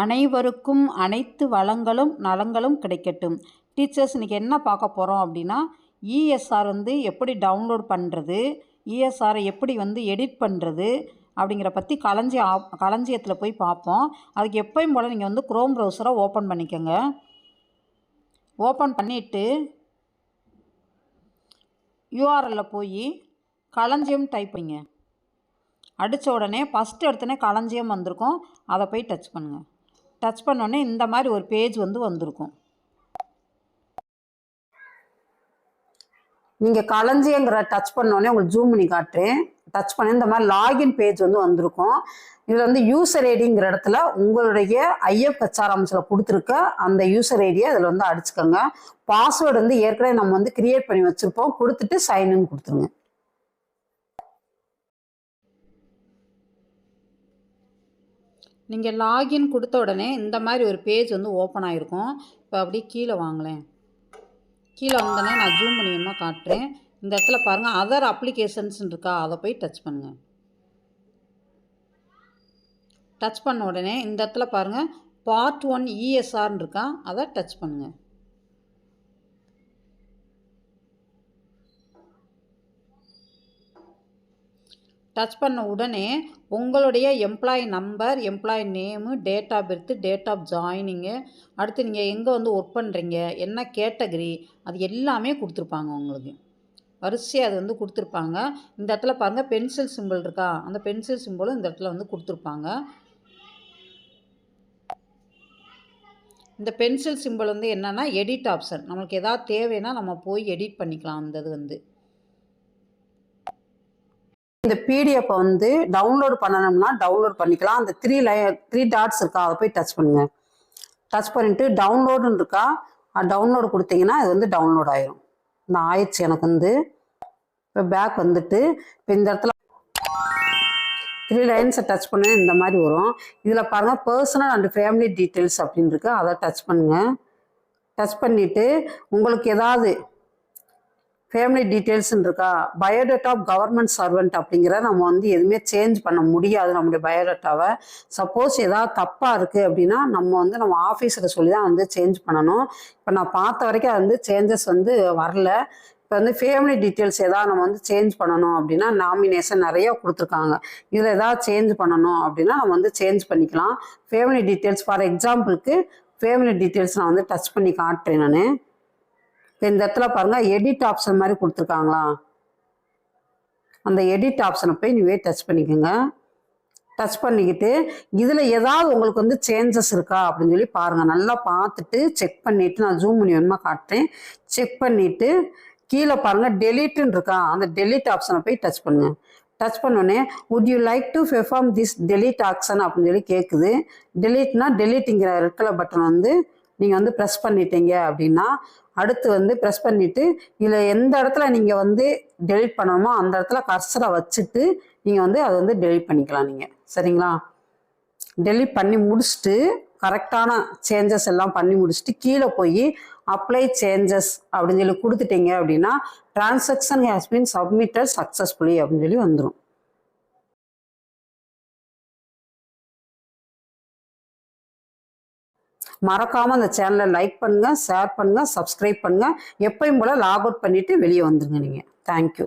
அனைவருக்கும் அனைத்து வளங்களும் நலங்களும் கிடைக்கட்டும். டீச்சர்ஸ் இன்றைக்கி என்ன பார்க்க போகிறோம் அப்படின்னா இஎஸ்ஆர் வந்து எப்படி டவுன்லோட் பண்ணுறது இஎஸ்ஆரை எப்படி வந்து எடிட் பண்ணுறது அப்படிங்கிற பற்றி களஞ்சி களஞ்சியத்தில் போய் பார்ப்போம். அதுக்கு எப்பயும் போல் நீங்கள் வந்து க்ரோம் ப்ரௌசரை ஓப்பன் பண்ணிக்கோங்க. ஓப்பன் பண்ணிவிட்டு யூஆர்எல்ல போய் களஞ்சியம் டைப் பண்ணிங்க. அடித்த உடனே ஃபஸ்ட்டு எடுத்தோடனே களஞ்சியம் வந்திருக்கும். அதை போய் டச் பண்ணுங்கள் டச் பண்ணோடனே இந்த மாதிரி ஒரு பேஜ் வந்து வந்திருக்கும். நீங்கள் களஞ்சியங்கிற டச் பண்ணோடனே உங்களுக்கு ஜூம் பண்ணி காட்டுறேன். டச் பண்ணி இந்த மாதிரி லாகின் பேஜ் வந்து வந்திருக்கும். இதில் வந்து யூசர் ஐடிங்கிற இடத்துல உங்களுடைய ஐஎஃப் ஹெச்ஆர்எம்ஸில் கொடுத்துருக்க அந்த யூசர் ஐடியை அதில் வந்து அடிச்சுக்கோங்க. பாஸ்வேர்டு வந்து ஏற்கனவே நம்ம வந்து கிரியேட் பண்ணி வச்சுருப்போம். கொடுத்துட்டு சைனுன்னு கொடுத்துருங்க. நீங்கள் லாகின் கொடுத்த உடனே இந்த மாதிரி ஒரு பேஜ் வந்து ஓப்பன் ஆகிருக்கும் இப்போ அப்படியே கீழே வாங்களேன். கீழே வந்தோடனே நான் ஜூம் பண்ணி வேணுமா காட்டுறேன். இந்த இடத்துல பாருங்கள் அதர் அப்ளிகேஷன்ஸ் இருக்கா? அதை போய் டச் பண்ணுங்கள் டச் பண்ண உடனே இந்த இடத்துல பாருங்கள் பார்ட் ஒன் இஎஸ்ஆர்னு இருக்கா? அதை டச் பண்ணுங்கள் டச் பண்ண உடனே உங்களுடைய employee number employee name date of birth date of joining அடுத்து நீங்கள் எங்கே வந்து ஒர்க் பண்ணுறீங்க என்ன கேட்டகரி அது எல்லாமே கொடுத்துருப்பாங்க உங்களுக்கு. வரிசையாக அது வந்து கொடுத்துருப்பாங்க. இந்த இடத்துல பாருங்கள் பென்சில் சிம்பிள் இருக்கா? அந்த பென்சில் சிம்பிளும் இந்த இடத்துல வந்து கொடுத்துருப்பாங்க. இந்த பென்சில் சிம்பிள் வந்து என்னென்னா எடிட் ஆப்ஷன் நம்மளுக்கு எதாவது தேவைன்னா நம்ம போய் எடிட் பண்ணிக்கலாம் அந்த இது வந்து. இந்த பிடிஎஃப் வந்து டவுன்லோட் பண்ணணும்னா டவுன்லோட் பண்ணிக்கலாம். அந்த த்ரீ லை த்ரீ டாட்ஸ் இருக்கா அதை போய் டச் பண்ணுங்க. டச் பண்ணிட்டு டவுன்லோடுன்னு இருக்கா டவுன்லோடு கொடுத்தீங்கன்னா அது வந்து டவுன்லோட் ஆயிரும். இந்த ஆயிடுச்சு எனக்கு வந்து. இப்போ பேக் வந்துட்டு இப்போ இந்த இடத்துல த்ரீ லைன்ஸை டச் பண்ண இந்த மாதிரி வரும். இதில் பாருங்கள் பர்சனல் அண்ட் ஃபேமிலி டீட்டெயில்ஸ் அப்படின்னு இருக்கு. அதை டச் பண்ணுங்கள் டச் பண்ணிவிட்டு உங்களுக்கு ஏதாவது ஃபேமிலி டீட்டெயில்ஸ்ன்னு இருக்கா? பயோடேட்டா ஆஃப் கவர்மெண்ட் சர்வெண்ட் அப்படிங்கிற நம்ம வந்து எதுவுமே சேஞ்ச் பண்ண முடியாது நம்முடைய பயோடேட்டாவை சப்போஸ் ஏதாவது தப்பாக இருக்குது அப்படின்னா நம்ம வந்து நம்ம ஆஃபீஸில் சொல்லி தான் வந்து சேஞ்ச் பண்ணணும். இப்போ நான் பார்த்த வரைக்கும் அது வந்து சேஞ்சஸ் வந்து வரல. இப்போ வந்து ஃபேமிலி டீட்டெயில்ஸ் ஏதாவது நம்ம வந்து சேஞ்ச் பண்ணணும் அப்படின்னா நாமினேஷன் நிறையா கொடுத்துருக்காங்க. இதில் ஏதாவது சேஞ்ச் பண்ணணும் அப்படின்னா நம்ம வந்து சேஞ்ச் பண்ணிக்கலாம். ஃபேமிலி டீட்டெயில்ஸ் ஃபார் எக்ஸாம்பிளுக்கு ஃபேமிலி டீட்டெயில்ஸ் நான் வந்து டச் பண்ணி காட்டுறேன் நான். இந்த இடத்துல பாருங்கள் எடிட் ஆப்ஷன் மாதிரி கொடுத்துருக்காங்களா அந்த எடிட் ஆப்ஷனை போய் நீவே டச் பண்ணிக்கோங்க. டச் பண்ணிக்கிட்டு இதில் ஏதாவது உங்களுக்கு வந்து சேஞ்சஸ் இருக்கா அப்படின்னு சொல்லி பாருங்கள் நல்லா பார்த்துட்டு செக் பண்ணிவிட்டு நான் ஜூம் பண்ணி வேணுமா காட்டுறேன். செக் பண்ணிவிட்டு கீழே பாருங்கள் டெலிட்டுன்னு இருக்கா? அந்த டெலிட் ஆப்ஷனை போய் டச் பண்ணுங்கள் டச் பண்ணோடனே would you like to perform this delete action அப்படின்னு சொல்லி கேட்குது டெலிட்னா டெலிட்டுங்கிற ரெட் கலர் பட்டன் வந்து நீங்கள் வந்து ப்ரெஸ் பண்ணிட்டீங்க அப்படின்னா அடுத்து வந்து ப்ரெஸ் பண்ணிவிட்டு இதில் எந்த இடத்துல நீங்கள் வந்து டெலிட் பண்ணணுமோ அந்த இடத்துல கர்சரை வச்சுட்டு நீங்கள் வந்து அதை வந்து டெலிட் பண்ணிக்கலாம் நீங்கள் சரிங்களா? டெலிட் பண்ணி முடிச்சுட்டு கரெக்டான சேஞ்சஸ் எல்லாம் பண்ணி முடிச்சுட்டு கீழே போய் அப்ளை சேஞ்சஸ் அப்படின்னு சொல்லி கொடுத்துட்டீங்க அப்படின்னா transaction has been submitted successfully அப்படின்னு சொல்லி வந்துடும் மறக்காமல் அந்த சேனலை லைக் பண்ணுங்கள் ஷேர் பண்ணுங்கள் சப்ஸ்கிரைப் பண்ணுங்கள் எப்பயும் போல் லாக் அவுட் பண்ணிவிட்டு வெளியே வந்துருங்க நீங்கள் தேங்க்யூ